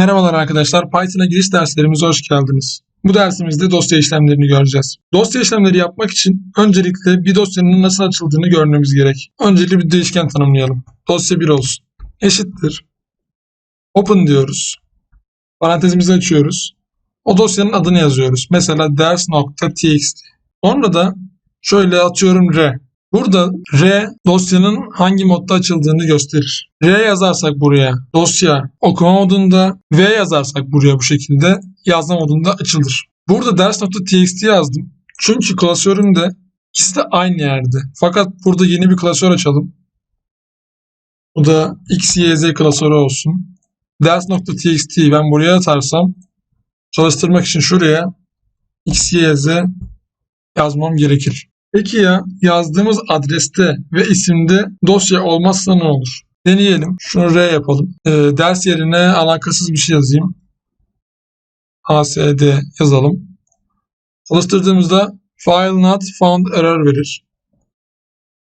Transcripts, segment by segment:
Merhabalar arkadaşlar, Python'a giriş derslerimize hoş geldiniz. Bu dersimizde dosya işlemlerini göreceğiz. Dosya işlemleri yapmak için öncelikle bir dosyanın nasıl açıldığını görmemiz gerek. Öncelikle bir değişken tanımlayalım. Dosya 1 olsun. Eşittir. Open diyoruz. Parantezimizi açıyoruz. O dosyanın adını yazıyoruz. Mesela ders.txt. Sonra da şöyle atıyorum r. Burada R dosyanın hangi modda açıldığını gösterir. R yazarsak buraya dosya okuma modunda, V yazarsak buraya bu şekilde yazma modunda açılır. Burada ders.txt yazdım. Çünkü klasörümde ikisi de aynı yerde. Fakat burada yeni bir klasör açalım. Bu da XYZ klasörü olsun. Ders.txt ben buraya atarsam çalıştırmak için şuraya XYZ yazmam gerekir. Peki ya yazdığımız adreste ve isimde dosya olmazsa ne olur? Deneyelim. Şunu R yapalım. Ee, ders yerine alakasız bir şey yazayım. ASD yazalım. Çalıştırdığımızda file not found error verir.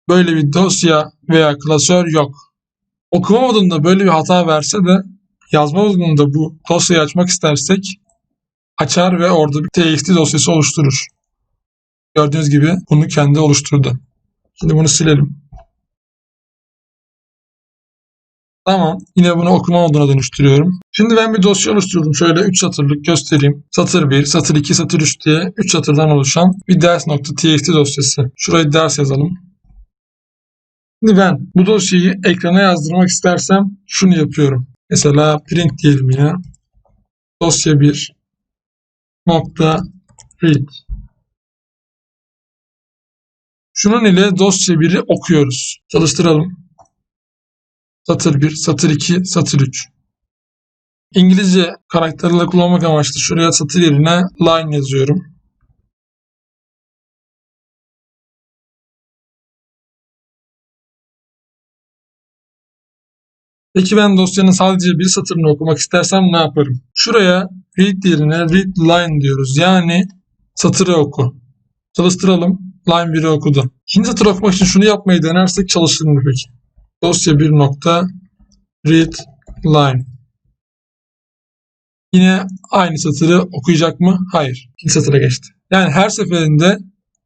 Böyle bir dosya veya klasör yok. Okuma modunda böyle bir hata verse de yazma modunda bu dosyayı açmak istersek açar ve orada bir txt dosyası oluşturur. Gördüğünüz gibi bunu kendi oluşturdu. Şimdi bunu silelim. Tamam. Yine bunu okuma moduna dönüştürüyorum. Şimdi ben bir dosya oluşturdum. Şöyle 3 satırlık göstereyim. Satır 1, satır 2, satır 3 diye 3 satırdan oluşan bir ders.txt dosyası. Şurayı ders yazalım. Şimdi ben bu dosyayı ekrana yazdırmak istersem şunu yapıyorum. Mesela print diyelim yine. Dosya 1 nokta read Şunun ile dosya 1'i okuyoruz. Çalıştıralım. Satır 1, satır 2, satır 3. İngilizce karakterle kullanmak amaçlı şuraya satır yerine line yazıyorum. Peki ben dosyanın sadece bir satırını okumak istersem ne yaparım? Şuraya read yerine read line diyoruz. Yani satırı oku. Çalıştıralım. Line 1'i okudu. İkinci okumak için şunu yapmayı denersek çalışır mı peki? Dosya 1 nokta read line. Yine aynı satırı okuyacak mı? Hayır. İkinci satıra geçti. Yani her seferinde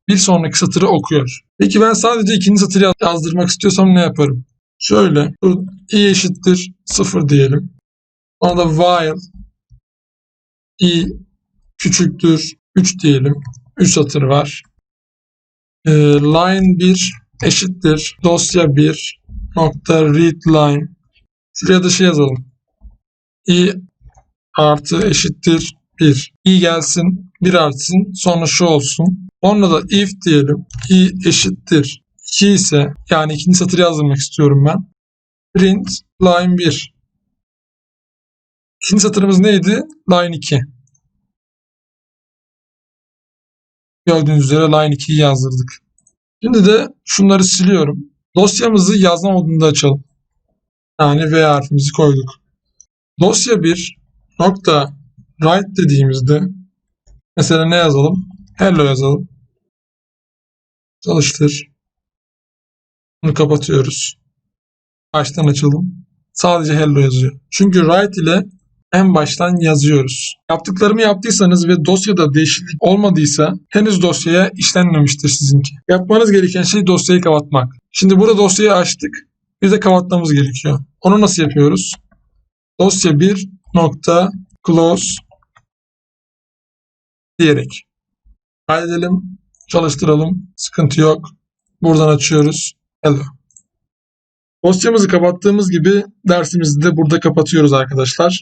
bir sonraki satırı okuyor. Peki ben sadece ikinci satırı yazdırmak istiyorsam ne yaparım? Şöyle i eşittir 0 diyelim. Sonra da while i küçüktür 3 diyelim. 3 satır var. Ee, line 1 eşittir dosya 1 nokta read line. Şuraya da şey yazalım. i artı eşittir 1. i gelsin 1 artsın sonra şu olsun. Sonra da if diyelim. i eşittir 2 ise yani ikinci satırı yazdırmak istiyorum ben. Print line 1. İkinci satırımız neydi? Line 2. Gördüğünüz üzere line 2'yi yazdırdık. Şimdi de şunları siliyorum. Dosyamızı yazma modunda açalım. Yani V harfimizi koyduk. Dosya 1 nokta write dediğimizde mesela ne yazalım? Hello yazalım. Çalıştır. Bunu kapatıyoruz. Baştan açalım. Sadece hello yazıyor. Çünkü write ile en baştan yazıyoruz. Yaptıklarımı yaptıysanız ve dosyada değişiklik olmadıysa henüz dosyaya işlenmemiştir sizinki. Yapmanız gereken şey dosyayı kapatmak. Şimdi burada dosyayı açtık. Bir de kapatmamız gerekiyor. Onu nasıl yapıyoruz? Dosya 1 nokta close diyerek. Kaydedelim, çalıştıralım. Sıkıntı yok. Buradan açıyoruz. Hello. Dosyamızı kapattığımız gibi dersimizi de burada kapatıyoruz arkadaşlar.